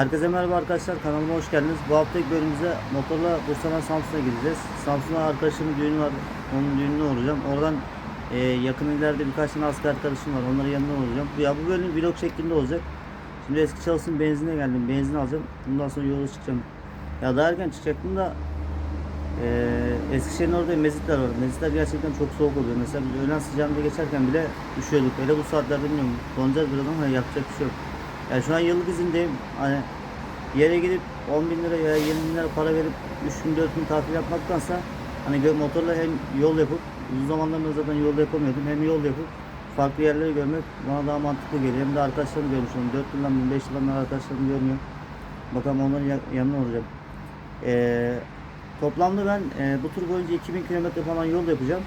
Herkese merhaba arkadaşlar kanalıma hoş geldiniz. Bu haftaki bölümümüzde motorla Bursa'dan Samsun'a gideceğiz. Samsun'da arkadaşımın düğünü var. Onun düğününe uğrayacağım. Oradan e, yakın ileride birkaç tane asker arkadaşım var. Onların yanına uğrayacağım. Bu, ya bu bölüm vlog şeklinde olacak. Şimdi eski çalışsın benzine geldim. Benzin alacağım. Bundan sonra yola çıkacağım. Ya daha erken çıkacaktım da e, Eskişehir'in orada mezitler var. Mezitler gerçekten çok soğuk oluyor. Mesela biz öğlen sıcağında geçerken bile üşüyorduk. Hele bu saatlerde bilmiyorum. Donacağız birazdan ama yapacak bir şey yok. Yani şu an yıllık izindeyim. Hani yere gidip 10 bin lira ya 20 bin lira para verip 3 gün 4 gün tatil yapmaktansa hani motorla hem yol yapıp uzun zamandır ben zaten yol yapamıyordum hem yol yapıp farklı yerleri görmek bana daha mantıklı geliyor. Hem de arkadaşlarımı görmüş oldum. 4 yıldan beri 5 yıldan beri arkadaşlarımı görmüyorum. Bakalım onların ya- yanına olacağım. Ee, toplamda ben e, bu tur boyunca 2000 kilometre falan yol yapacağım.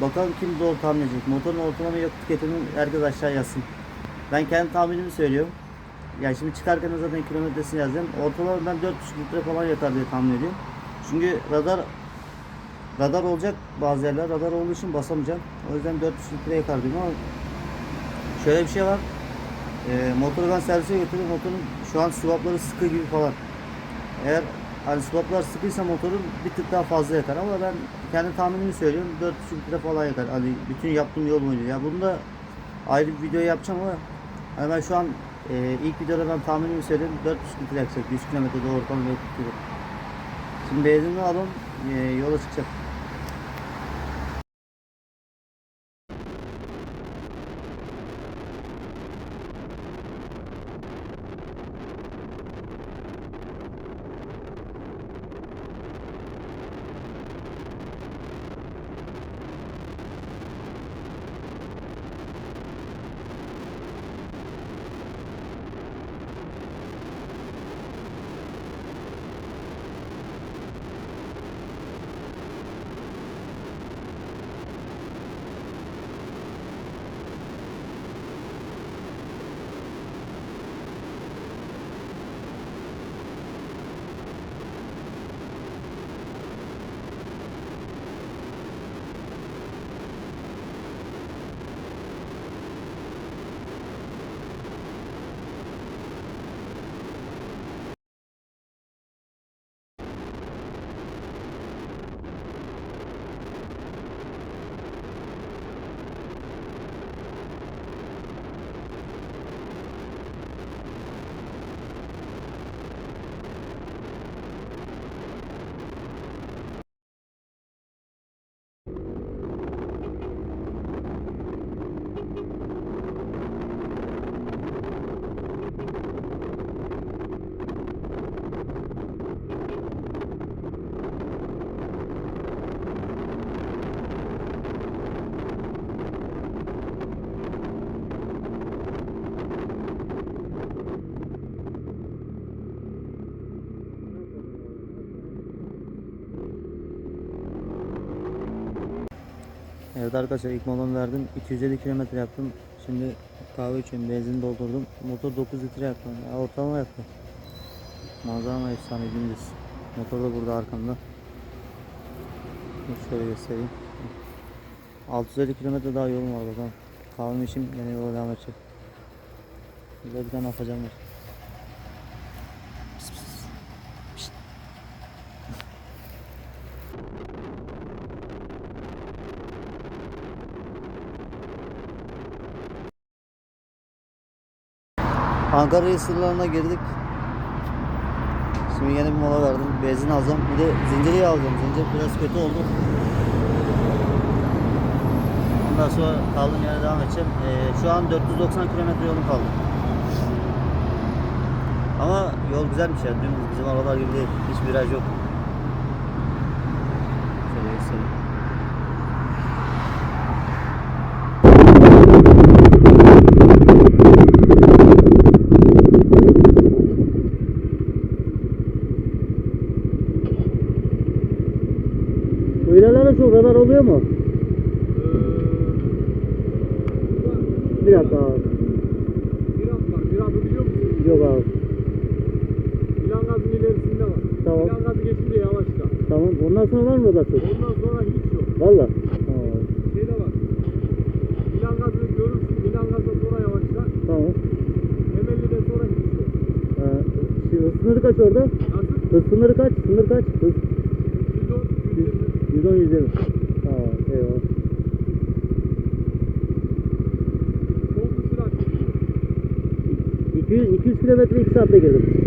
Bakalım kim doğru tahmin edecek. Motorun ortalama yakıt tüketimini herkes aşağı yazsın. Ben kendi tahminimi söylüyorum. Yani şimdi çıkarken zaten kilometresini yazacağım. Ortalama ben 4,5 litre falan yakar diye tahmin ediyorum. Çünkü radar radar olacak bazı yerler. Radar olduğu için basamayacağım. O yüzden 4,5 litre yakar diyorum ama şöyle bir şey var. Ee, motoru ben servise götürüyorum. Motorun şu an swapları sıkı gibi falan. Eğer hani swaplar sıkıysa motorun bir tık daha fazla yakar ama ben kendi tahminimi söylüyorum 4,5 litre falan yakar. Hani bütün yaptığım yol boyunca. Ya bunu da ayrı bir video yapacağım ama hani ben şu an e, ilk videoda ben tahminimi söyledim 4,5 litre yakacak 100 km ortalama tüketiyor. Şimdi benzinini alalım e, yola çıkacak. Evet arkadaşlar ilk molamı verdim. 250 kilometre yaptım. Şimdi kahve içiyorum. Benzin doldurdum. Motor 9 litre yaktım. Ya ortalama yaktım. Manzara ama efsane gündüz. Motor da burada arkamda. Şöyle göstereyim. 650 kilometre daha yolum var bakalım. Kahvemi içeyim yine yola devam edecek. Burada bir tane afacan var. Ankara sınırlarına girdik. Şimdi yine bir mola verdim. Benzin alacağım. Bir de zinciri alacağım. Zincir biraz kötü oldu. Ondan sonra kaldığım yere devam edeceğim. Ee, şu an 490 kilometre yolum kaldı. Ama yol güzelmiş ya. Dümdüz bizim aralar gibi değil. Hiç viraj yok. Şöyle göstereyim. Bu ilerlerde çok radar oluyor mu? Bir dakika abi. Bir at var. Bir atı biliyor musun? Yok abi. Plan gazın ilerisinde var. Tamam. Plan gazı geçince yavaşla. Tamam. Ondan sonra var mı radar çok? Ondan sonra hiç yok. Valla. Şey de var. Plan gazı görürsün. Plan gazda sonra yavaşla. Tamam. Temelli de sonra hiç yok. Ee, sınırı kaç orada? Nasıl? Hız sınırı kaç? Sınır kaç? Hız 110, 120. 110 120. Tamam eyvallah. Çok bir sürat. 200, 200 kilometre 2 saatte girdim.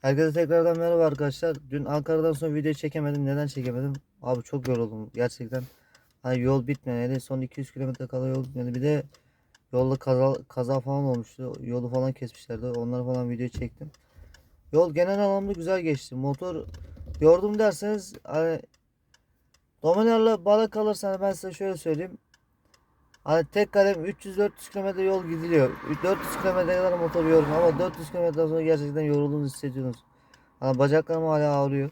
Herkese tekrardan merhaba arkadaşlar. Dün Ankara'dan sonra video çekemedim. Neden çekemedim? Abi çok yoruldum gerçekten. Hani yol bitmedi. Son 200 kilometre kala yol bitmedi. Bir de yolda kaza, kaza falan olmuştu. Yolu falan kesmişlerdi. Onları falan video çektim. Yol genel anlamda güzel geçti. Motor yordum derseniz hani Dominar'la balık alırsanız ben size şöyle söyleyeyim. Hani tek kalem 300-400 kilometre yol gidiliyor. 400 kilometre kadar motor yorgun ama 400 kilometre sonra gerçekten yorulduğunuzu hissediyorsunuz. Hani bacaklarım hala ağrıyor.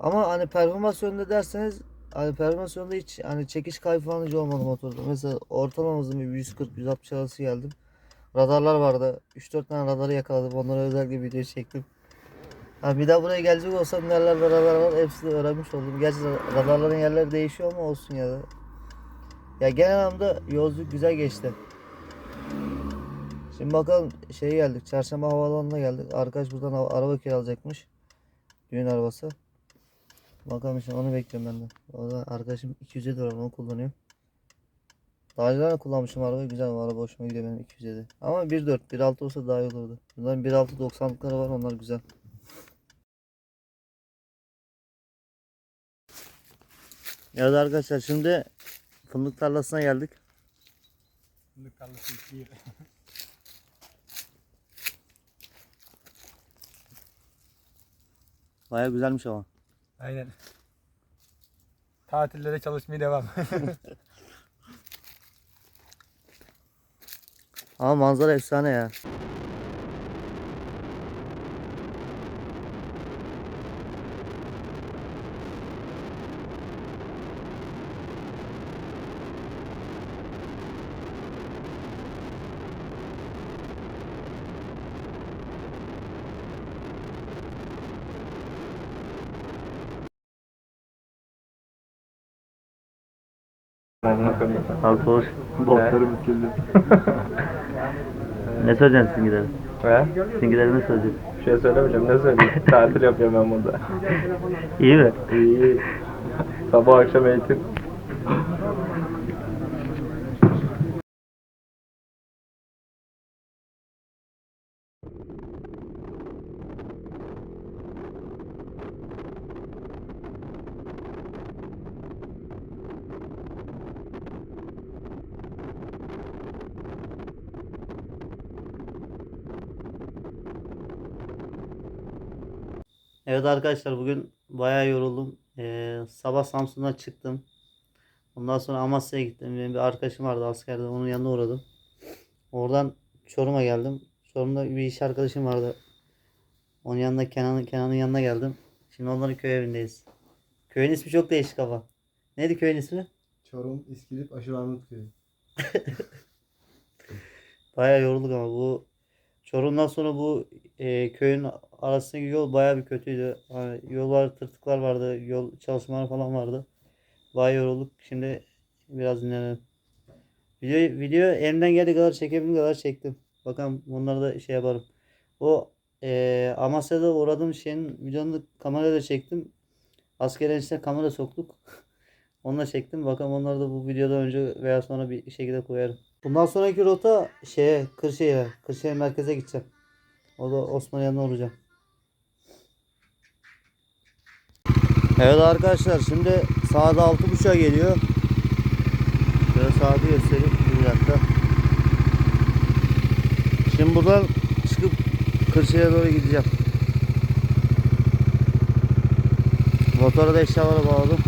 Ama hani performans yönünde derseniz hani performans yönünde hiç hani çekiş kaybı falan hiç olmadı motorda. Mesela ortalama hızım bir 140-160 arası geldim. Radarlar vardı. 3-4 tane radarı yakaladım. Onlara özellikle video çektim. Ha bir daha buraya gelecek olsam nerelerde radar var hepsini öğrenmiş oldum. Gerçi radarların yerleri değişiyor ama olsun ya da. Ya genel anlamda yolculuk güzel geçti. Şimdi bakalım şeye geldik. Çarşamba havaalanına geldik. Arkadaş buradan araba kiralayacakmış. Düğün arabası. Bakalım şimdi onu bekliyorum ben de. O da arkadaşım 207 var onu kullanıyor. Daha önce kullanmışım arabayı. Güzel bu araba hoşuma gidiyor benim 207. Ama 1.4 1.6 olsa daha iyi olurdu. Bunların 1.6 90'lıkları var onlar güzel. Evet arkadaşlar şimdi fındık tarlasına geldik. Fındık tarlası iki. Baya güzelmiş ama. Aynen. Tatillere çalışmaya devam. Ama manzara efsane ya. Abi hoş. Botlarımız kirli. ne söyleyeceksin Singilere? Ve Singilere ne söyleyeceksin? şey söylemeyeceğim. Ne söyleyeyim? Tatil yapıyorum ben burada. İyi mi? İyi. Sabah akşam eğitim. Evet arkadaşlar bugün bayağı yoruldum. Ee, sabah Samsun'dan çıktım. Ondan sonra Amasya'ya gittim. Benim bir arkadaşım vardı askerde. Onun yanına uğradım. Oradan Çorum'a geldim. Çorum'da bir iş arkadaşım vardı. Onun yanına Kenan'ın Kenan'ın yanına geldim. Şimdi onların köy evindeyiz. Köyün ismi çok değişik ama. Neydi köyün ismi? Çorum, İskilip, Aşırı Armut Köyü. Bayağı yorulduk ama bu Çorum'dan sonra bu e, köyün arasındaki yol bayağı bir kötüydü. Hani yollar tırtıklar vardı, yol çalışmaları falan vardı. Bayağı yorulduk. Şimdi biraz dinlenelim. Video, video elimden geldiği kadar çekebildiğim kadar çektim. Bakalım onları da şey yaparım. O e, Amasya'da uğradığım şeyin videonun kamerayla çektim. Askerin içine kamera soktuk. Onunla çektim. Bakalım onları da bu videodan önce veya sonra bir şekilde koyarım. Bundan sonraki rota şeye Kırşehir'e. Kırşehir merkeze gideceğim. O da Osman yanına olacağım. Evet arkadaşlar şimdi saat 6.30'a geliyor. Şöyle saati göstereyim. Bir dakika. Şimdi buradan çıkıp Kırşehir'e doğru gideceğim. Motora da eşyaları bağladım.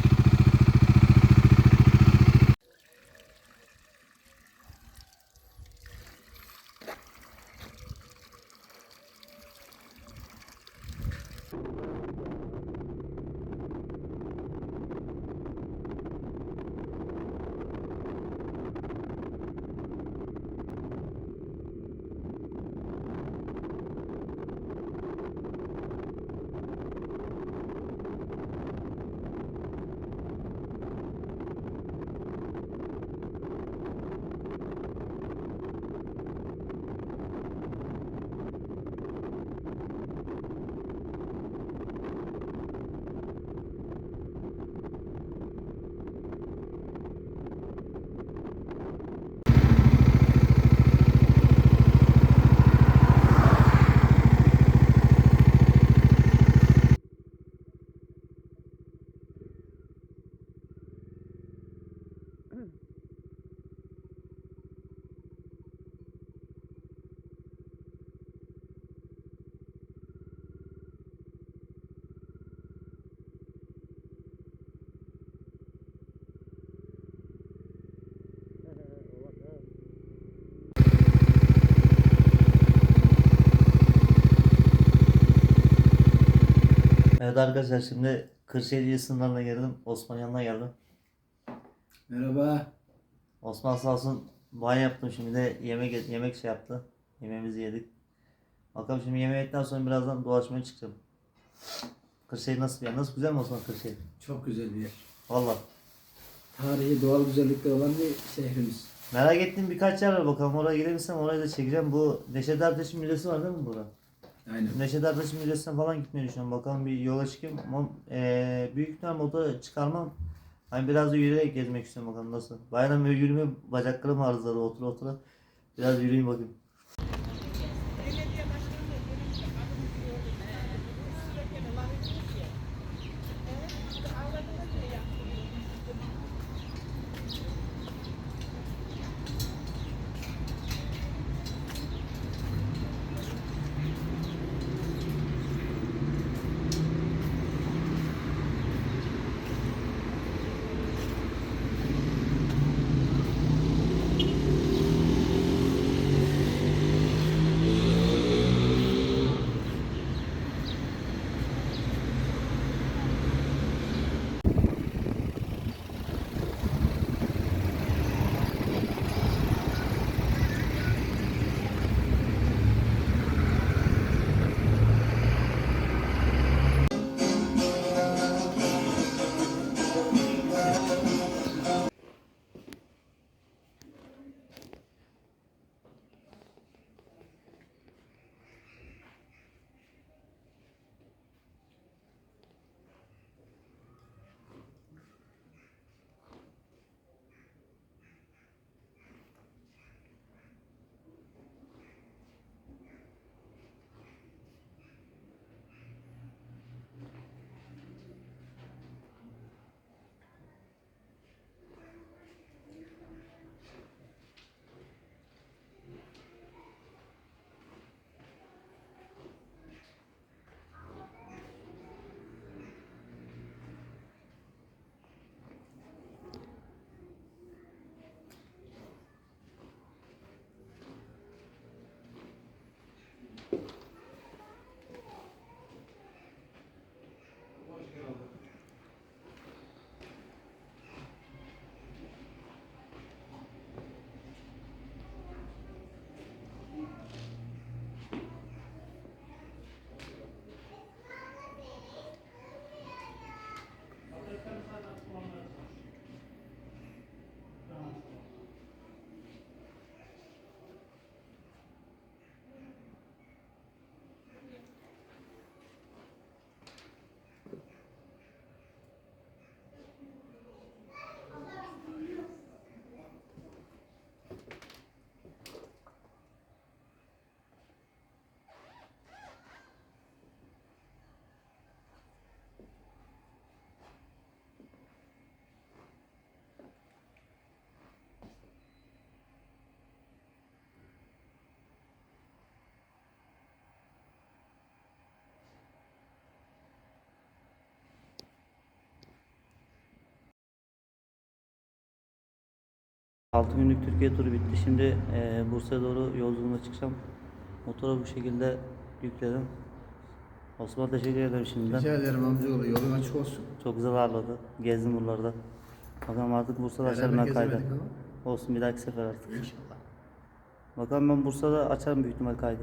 Evet arkadaşlar şimdi Kırşehir sınırlarına geldim. Osman geldim. Merhaba. Osman sağ olsun banyo yaptım şimdi de yemek yemek şey yaptı. Yemeğimizi yedik. Bakalım şimdi yemekten sonra birazdan dolaşmaya çıkacağım. Kırşehir nasıl bir yer? Nasıl güzel mi Osman Kırşehir? Çok güzel bir yer. Valla. Tarihi, doğal güzellikleri olan bir şehrimiz. Merak ettiğim birkaç yer var bakalım oraya girebilsem orayı da çekeceğim. Bu Neşet Ertaş'ın müzesi var değil mi burada? Aynen. Neşet Ertaş'ın müzesine falan gitmeyi düşünüyorum. Bakalım bir yola çıkayım. Ama eee büyük ihtimal motora çıkarmam. Hani biraz da yürüyerek gezmek istiyorum bakalım nasıl. Bayağı böyle yürüme bacaklarım arızalı otura otura. Biraz yürüyeyim bakayım. 6 günlük Türkiye turu bitti. Şimdi e, Bursa'ya doğru yolculuğuna çıkacağım. Motora bu şekilde yükledim. Osman teşekkür ederim şimdiden. Rica ederim amcaoğlu yolun açık olsun. Çok güzel ağırladı. Gezdim buralarda. Bakalım artık Bursa'da açarım ben kaydı. Olsun bir dahaki sefer artık. İnşallah. Bakalım ben Bursa'da açarım büyük ihtimal kaydı.